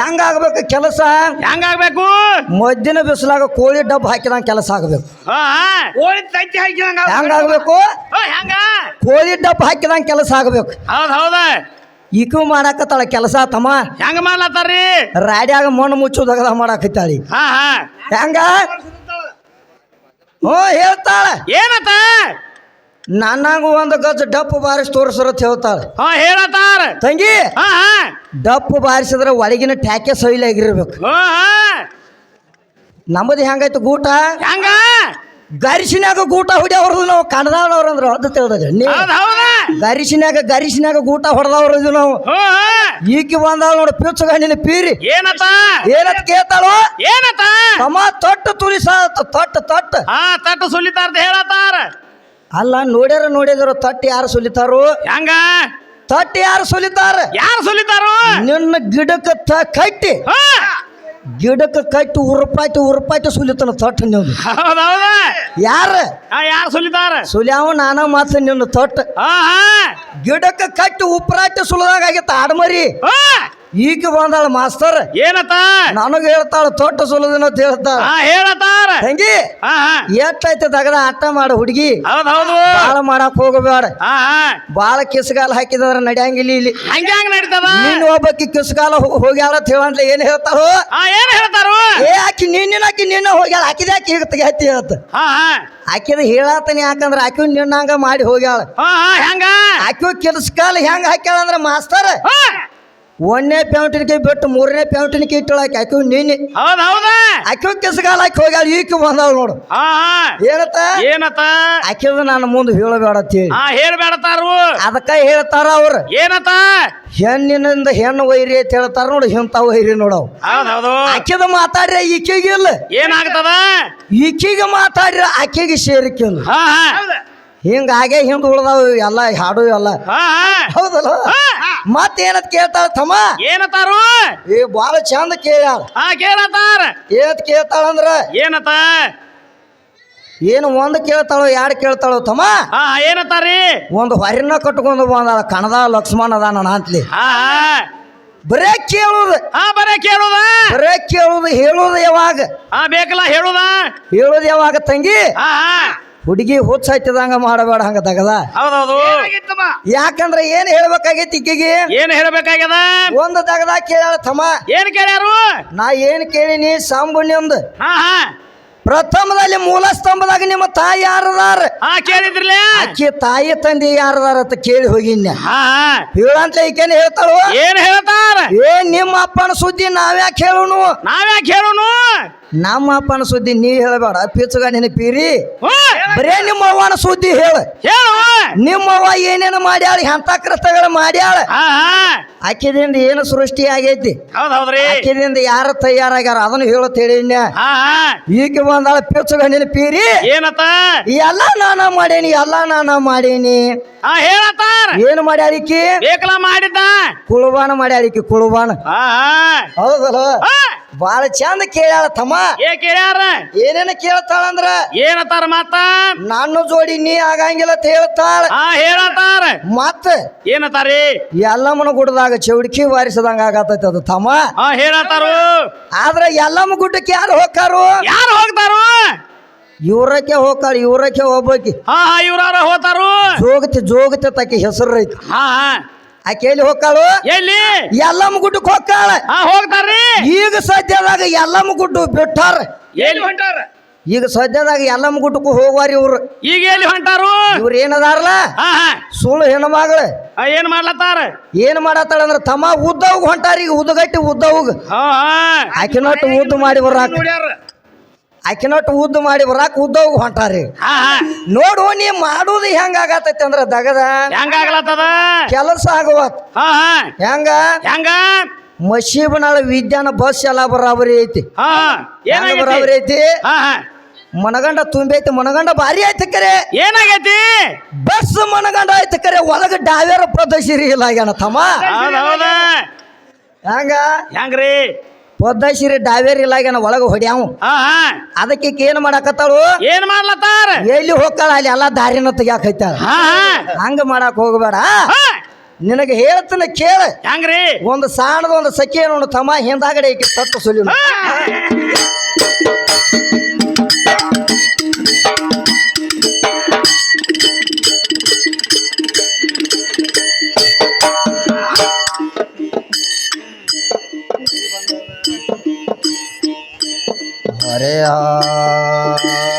ಆಗ್ಬೇಕು ಕೆಲಸ? ಹೆಂಗಾಗ್ಬೇಕು? ಮದ್ದಿನ ಬಿಸಿಲಾಗ ಕೋಳಿ ಡಬ್ಬ ಹಾಕಿದಂಗ ಕೆಲಸ ಆಗಬೇಕು. ಕೋಳಿ ತತ್ತಿ ಹಾಕಿದಂಗ ಹೆಂಗಾಗಬೇಕು? ಹೆಂಗ? ಕೋಳಿ ಡಬ್ಬ ಹಾಕಿದಂಗ ಕೆಲಸ ಆಗಬೇಕು. ಹೌದು ಹೌದ. ಈಕು ಮಾಡಾಕತ್ತಾಳ ಕೆಲಸ ತಮ್ಮ. ಹೆಂಗ ಮಾಡ್ಲತ್ತಾರ್ರಿ? ರಾಡ್ಯಾಗ ಮಣ್ಣು ಮುಚ್ಚುದಗದ ಮಾಡಾಕತ್ತಾಳಿ. ಹೆಂಗ? ಹ್ಞೂ ಹೇಳ್ತಾಳ. ಏನತ್ತ? ನನ್ನಾಗ ಒಂದು ಗಜ ಡಪ್ಪು ಬಾರಿಸಿ ತೋರಿಸ್ರತ್ ಹೇಳ್ತಾಳ. ಹಾ ಹೇಳತ್ತಾರ. ತಂಗಿ ಹಾ ಹಾ. ಡಪ್ಪು ಬಾರಿಸಿದ್ರೆ ಒಳಗಿನ ಟ್ಯಾಕೆ ಸೈಲಾಗಿರ್ಬೇಕು ಹಾ ಹಾ. ನಮ್ಮದು ಹೆಂಗಾಯ್ತು ಗೂಟ? ಹೆಂಗ? ಗರಿಸಿನಾಗ ಗೂಟ ಹೊಡಿಯವ್ರದು ನಾವು ಕನ್ನಡದವ್ರು ಅಂದ್ರೆ. ಅದು ತಿಳಿದ್ರೆ ನೀ ಹೌದ್ ಹೌದ. ಗರಿಸಿನಾಗ ಗರಿಸಿನಾಗ ಗೂಟ ಹೊಡೆದವ್ರು ಇದು ನಾವು. ಹಾ ಈಕಿ ಬಂದಾವ ನೋಡು ಪಿಚ್ಚು ಗಣ್ಣಿನ ಪೀರಿ. ಏನತ್ತ? ಏನತ್ ಕೇತಾಳೋ ಏನತ್ತ? ತಮ್ಮ ತೊಟ್ಟು ತುಳಿಸ ತೊಟ್ಟು ತೊಟ್ಟು. ಹಾ ತಟ್ಟು ಸುಲಿತಾರ್ದ ಹೇಳತ್ತಾರ. ಅಲ್ಲ ನೋಡ್ಯಾರ ನೋಡಿದ್ರು ತಟ್ಟಿ ಯಾರು ಸುಲಿತಾರು? ಹೆಂಗ? ತಟ್ಟಿ ಯಾರು ಸುಲಿತಾರ? ಯಾರು ಸುಲಿತಾರು? ನಿನ್ನ ಗಿಡಕ್ಕೆ ತ ಕಟ್ಟಿ. ಗಿಡಕ್ಕೆ ಕಟ್ಟಿ ಉರುಪಾಯ್ತು ಉರುಪಾಯ್ತು ಸುಲಿತನ ತಟ್ಟು ನಿನ್ನ. ಹೌದ ಯಾರ? ಯಾರು ಸುಲಿತಾರ? ಸುಲಿಯಾವ ನಾನ ಮಾತ್ರ ನಿನ್ನ ತೊಟ್ಟು. ಗಿಡಕ್ಕೆ ಕಟ್ಟಿ ಉಪ್ರಾಯ್ತು ಸುಲಿದಾಗ ಆಗಿತ್ತ ಆಡ್ಮರಿ. ಹಾ. ಈಗ ಬಂದಾಳ ಮಾಸ್ತರ್. ಏನತ್ತ? ನನಗೆ ಹೇಳ್ತಾಳ ತೊಟ್ಟು ಸುಲದಿನ ಅಂತ ಹೇಳ್ತಾಳ. ಹೇಳತಾರ ಹೆಂಗಿ? ಎಷ್ಟೈತೆ ತಗದ ಆಟ ಮಾಡ ಹುಡುಗಿ? ಬಾಳ ಮಾಡಕ್ ಹೋಗಬೇಡ. ಬಾಳ ಕಿಸ್ಗಾಲ ಹಾಕಿದ್ರ ನಡ್ಯಾಂಗಿಲ್ಲ ಇಲ್ಲಿ. ಹಂಗ್ಯಾಂಗ ಹೆಂಗ್ ನಡೀತದ? ನಿನ್ನ ಒಬ್ಬಕ್ಕೆ ಕಿಸ್ಗಾಲ ಹೋಗ್ಯಾಳ ಅಂತ ಹೇಳಂತ ಏನ್ ಹೇಳ್ತಾರೋ? ಏನ್ ಹೇಳ್ತಾರು? ಏ ಆಕಿ ನಿನ್ನ ಆಕಿ ನಿನ್ನ ಹೋಗ್ಯಾಳ. ಆಕಿದ ಆಕಿ ಈಗ ತೆಗಿಹತ್ತಿ ಹೇಳ್ತ ಆಕಿದ ಹೇಳಾತನಿ ಯಾಕಂದ್ರ ಆಕಿ ನಿನ್ನಂಗ ಮಾಡಿ ಹೋಗ್ಯಾಳ. ಹೆಂಗ? ಆಕಿ ಕಿಸ್ಕಾಲ ಹೆಂಗ ಹಾಕ್ಯಾಳ ಅಂದ್ರ ಮಾಸ್ತರ್? ಒಂದನೇ ಪ್ಯಾಂಟಿನಿಗೆ ಬಿಟ್ಟು ಮೂರನೇ ಪ್ಯಾಂಟಿನಿಗೆ ಇಟ್ಟಳ ಆಕಿ ನೀನೆ ಹೌದು ಹೌದು. ಆಕಿ ಕಿಸ್ಗಾಲ ಹಾಕಿ ಹೋಗ್ಯಾಳ ಈಕ ಬಂದಾಳ ನೋಡು. ಹಾ ಏನತ್ತ? ಏನತ್ತ? ಆಕಿದ ನಾನು ಮುಂದೆ ಹೇಳಬೇಡ ಅಂತ ಹೇಳಿ. ಹಾ ಹೇಳ್ಬೇಡತಾರು ಅದಕ್ಕ ಹೇಳ್ತಾರ ಅವ್ರ. ಏನತ್ತ? ಹೆಣ್ಣಿನಿಂದ ಹೆಣ್ಣು ವೈರಿ ಅಂತ ಹೇಳ್ತಾರ ನೋಡು ಇಂಥ ವೈರಿ ನೋಡವ್ ಹೌದ್ ಹೌದು. ಆಕಿದ ಮಾತಾಡ್ರಿ ಈಕಿಗಿಲ್ಲ. ಏನಾಗ್ತದ? ಈಕಿಗೆ ಮಾತಾಡ್ರಿ ಆಕೆಗೆ ಸೇರಿಕಿಲ್ಲ ಹಾ ಹಾ. ಹಿಂಗಾಗೆ ಹಿಂದ್ ಉಳ್ದಾವ ಎಲ್ಲ ಹಾಡು ಎಲ್ಲ. ಹೌದಲ್ಲ ಮತ್ ಹೌದಲ್ಲ? ಮತ್ತೇನತ್ ಕೇಳ್ತಾಳ ತಮ್ಮ? ಏನತಾರು? ಈ ಬಾಳ ಚಂದ ಕೇಳ್ಯಾಳ. ಕೇಳತಾರ. ಏನತ್ ಕೇಳ್ತಾಳಂದ್ರ ಏನತ? ಏನು ಒಂದ್ ಕೇಳ್ತಾಳೋ ಯಾರು ಕೇಳ್ತಾಳೋ ತಮ್ಮ? ಏನತಾರಿ? ಒಂದು ಹೊರಿನ ಕಟ್ಕೊಂಡು ಬಂದಾಳ ಕಣದ ಲಕ್ಷ್ಮಣ ಅದಾನ ಅಂತಲಿ ಹಾ ಹಾ. ಬರೇ ಕೇಳುದು. ಬರೇ ಕೇಳುದ. ಬರೇ ಕೇಳುದು ಹೇಳುದು ಯಾವಾಗ? ಬೇಕಲ್ಲ ಹೇಳುದ. ಹೇಳುದು ಯಾವಾಗ ತಂಗಿ? ಹುಡುಗಿ ಹುಚ್ಚ ಹಚ್ಚದಂಗ ಮಾಡಬೇಡ ಹಂಗ ತಗದ. ಹೌದೌದು. ಯಾಕಂದ್ರ ಏನ್ ಹೇಳ್ಬೇಕಾಗೈತಿ ಇಕ್ಕಿಗೆ ಏನ್ ಹೇಳ್ಬೇಕಾಗ್ಯದ? ಒಂದು ತಗದ ಕೇಳ ತಮ್ಮ. ಏನ್ ಕೇಳ್ಯಾರು? ನಾ ಏನ್ ಕೇಳಿನಿ ಸಾಂಬುಣ್ಯಂದು ಹಾ ಹಾ. ಪ್ರಥಮದಲ್ಲಿ ಮೂಲ ಸ್ತಂಭದಾಗ ನಿಮ್ಮ ತಾಯಿ ಯಾರದಾರ? ಹಾ ಕೇಳಿದ್ರಲ್ಲ ಅಕ್ಕಿ ತಾಯಿ ತಂದೆ ಯಾರದಾರ ಅಂತ ಕೇಳಿ ಹೋಗಿನ್ಯ. ಹೇಳಂತ ಈಕೇನು ಹೇಳ್ತಾಳು? ಏನ್ ಹೇಳ್ತಾರ? ಏ ನಿಮ್ಮ ಅಪ್ಪನ ಸುದ್ದಿ ನಾವ್ಯಾಕೆ ಹೇಳುನು ನಾವ್ಯಾಕೆ ಹೇಳುನು ನಮ್ಮ ಅಪ್ಪನ ಸುದ್ದಿ ನೀ ಹೇಳಬೇಡ. ಪಿಚ್ಚುಗ ನೆನಪೀರಿ ಹ್ಮ್. ಬರೇ ನಿಮ್ಮ ಅವ್ವನ ಸುದ್ದಿ ಹೇಳ. ನಿಮ್ಮ ಅವ್ವ ಏನೇನು ಮಾಡ್ಯಾಳ ಎಂತ ಕೃತ್ಯಗಳು ಮಾಡ್ಯಾಳ? ಆಕಿದಿಂದ ಏನು ಸೃಷ್ಟಿ ಆಗೈತಿ? ಹೌದ್ ಹೌದ್ರಿ ಆಕಿದಿಂದ ಯಾರು ತಯಾರಾಗ್ಯಾರ? ಅದನ್ನು ಹೇಳು ಈಗ ಬಂದಾಳ ಪೆಚ್ಚು ಗಂಡಿನ ಪೀರಿ. ಏನತ್ತ? ಎಲ್ಲ ನಾನ ಮಾಡೇನಿ ಎಲ್ಲ ನಾನ ಮಾಡೇನಿ. ಹೇಳತ್ತಾರ ಏನು ಮಾಡ್ಯಾರಿಕಿ ಮಾಡಿದ್ದ. ಕುಳುಬಾನ ಮಾಡ್ಯಾರಿಕಿ ಕುಳುಬಾನ. ಹೌದಲ್ಲ. ಬಾಳ ಚಂದ ಕೇಳ್ಯಾಳ ತಮ್ಮ. ಏ ಕೇಳ್ಯಾರ? ಏನೇನ ಕೇಳ್ತಾಳಂದ್ರ ಏನತಾರ ಮಾತ? ನನ್ನ ಜೋಡಿ ನೀ ಆಗಂಗಿಲ್ಲ ಅಂತ ಹೇಳ್ತಾಳ. ಆ ಹೇಳತಾರ ಮತ್ತ? ಏನತಾರಿ ಎಲ್ಲಮ್ಮನ ಗುಡ್ಡದಾಗ ಚೌಡಿಕಿ ಬಾರಿಸದಂಗ ಆಗತೈತಿ ಅದು ತಮ್ಮ. ಆ ಹೇಳತಾರ ಆದ್ರ ಎಲ್ಲಮ್ಮ ಗುಡ್ಡಕ್ಕೆ ಯಾರು ಹೋಗ್ತಾರು? ಯಾರು ಹೋಗ್ತಾರು? ಇವ್ರಕ್ಕೆ ಹೋಗ್ತಾರ ಇವ್ರಕ್ಕೆ ಹೋಗ್ಬೇಕಿ. ಹಾ ಹಾ ಇವ್ರಾರ ಹೋತಾರು ಜೋಗತಿ ಜೋಗತಿ ತಕ್ಕ ಹೆಸರು ಐತಿ. ಹಾ ಹಾ. ಆಕೆ ಎಲ್ಲಿ ಹೋಗ್ತಾಳು? ಎಲ್ಲಿ? ಎಲ್ಲಮ್ಮ ಗುಡ್ಡಕ್ಕೆ ಹೋಗ್ತಾಳ. ಹಾ ಹೋಗ್ತಾರ್ರಿ ಈಗ ಸದ್ಯದಾಗ ಎಲ್ಲಮ್ಮ ಗುಡ್ಡು ಬಿಟ್ಟಾರ. ಎಲ್ಲಿ ಹೊಂಟಾರ? ಈಗ ಸದ್ಯದಾಗ ಎಲ್ಲಮ್ಮ ಗುಡ್ಡಕ್ಕೂ ಹೋಗ್ವಾರಿ ಇವ್ರು. ಈಗ ಎಲ್ಲಿ ಹೊಂಟಾರು? ಇವ್ರು ಏನದಾರಲ್ಲ? ಹಾ ಹಾ. ಸುಳ್ಳು ಹೆಣ್ಮಗಳು ಆ, ಏನ್ ಮಾಡ್ಲತ್ತಾರ? ಏನ್ ಮಾಡತ್ತಾಳ ಅಂದ್ರ ತಮ್ಮ ಉದ್ದವ್ ಹೊಂಟಾರ ಈಗ ಉದ್ದಗಟ್ಟಿ ಉದ್ದವ್ ಹಾ ಹಾ. ಆಕಿನೊಟ್ಟು ಉದ್ದು ಮಾಡಿ ಬರಾಕ. ಆಕಿನೊಟ್ಟು ಉದ್ದು ಮಾಡಿ ಬರಾಕ್ ಉದ್ದೋಗ ಹೊಂಟಾರಿ. ನೋಡು ನೀ ಮಾಡುದು ಹೆಂಗ ಆಗತೈತಿ ಅಂದ್ರ ದಗದ ಹೆಂಗಾಗ್ಲತ್ತದ ಕೆಲಸ ಆಗವತ್. ಹೆಂಗ? ಹೆಂಗ? ಮಸೀಬನಾಳ ವಿಜ್ಞಾನ ಬಸ್ ಎಲ್ಲ ಬರಾಬರಿ ಐತಿ. ಬರಾಬರಿ ಐತಿ? ಮನಗಂಡ ತುಂಬೈತಿ ಮನಗಂಡ ಭಾರಿ ಐತಿ ಕರೆ. ಏನಾಗೈತಿ ಬಸ್ ಮನಗಂಡ ಐತಿ ಕರೆ ಒಳಗ ಡಾವೇರ ಪ್ರದರ್ಶಿರಿ ಇಲ್ಲ ಆಗ್ಯಾನ ತಮ್ಮ. ಹೆಂಗ? ಹೆಂಗ್ರಿ? ಪದ್ಧತಿರಿ ಡಾವೇರಿ ಇಲ್ಲ ಒಳಗೆ ಒಳಗ ಹೊಡ್ಯಾವು. ಹಾ ಹಾ. ಅದಕ್ಕೆ ಏನು ಏನ್ ಮಾಡಾಕತ್ತಾಳು? ಏನ್ ಮಾಡ್ಲತ್ತಾರ? ಎಲ್ಲಿ ಹೋಗ್ತಾಳ? ಅಲ್ಲಿ ಎಲ್ಲಾ ದಾರಿನ ತೆಗ್ಯಾಕೈತಾಳ ಹಾ ಹಾ. ಹಂಗ ಮಾಡಾಕ ಹೋಗಬೇಡ. ಹಾ. ನಿನಗೆ ಹೇಳ್ತನ ಕೇಳ. ಹಂಗ್ರಿ? ಒಂದು ಸಾಣದ ಒಂದು ಸಖಿ ನೋಡು ತಮ್ಮ ಹಿಂದಾಗಡೆ ಈಕಿ ತಟ್ಟು ಸುಲಿ हरे हा